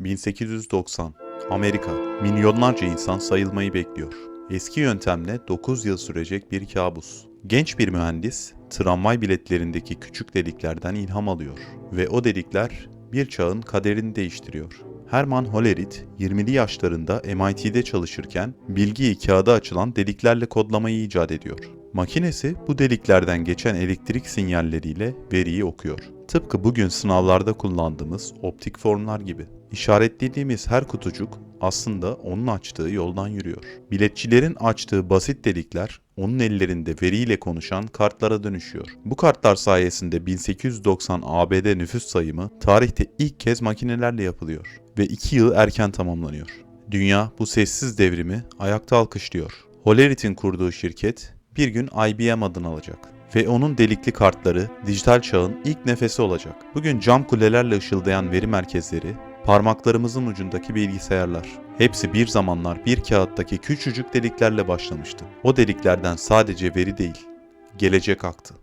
1890 Amerika milyonlarca insan sayılmayı bekliyor. Eski yöntemle 9 yıl sürecek bir kabus. Genç bir mühendis tramvay biletlerindeki küçük deliklerden ilham alıyor ve o delikler bir çağın kaderini değiştiriyor. Herman Hollerith 20'li yaşlarında MIT'de çalışırken bilgiyi kağıda açılan deliklerle kodlamayı icat ediyor. Makinesi bu deliklerden geçen elektrik sinyalleriyle veriyi okuyor. Tıpkı bugün sınavlarda kullandığımız optik formlar gibi. İşaretlediğimiz her kutucuk aslında onun açtığı yoldan yürüyor. Biletçilerin açtığı basit delikler onun ellerinde veriyle konuşan kartlara dönüşüyor. Bu kartlar sayesinde 1890 ABD nüfus sayımı tarihte ilk kez makinelerle yapılıyor ve 2 yıl erken tamamlanıyor. Dünya bu sessiz devrimi ayakta alkışlıyor. Hollerith'in kurduğu şirket bir gün IBM adını alacak ve onun delikli kartları dijital çağın ilk nefesi olacak. Bugün cam kulelerle ışıldayan veri merkezleri, parmaklarımızın ucundaki bilgisayarlar. Hepsi bir zamanlar bir kağıttaki küçücük deliklerle başlamıştı. O deliklerden sadece veri değil, gelecek aktı.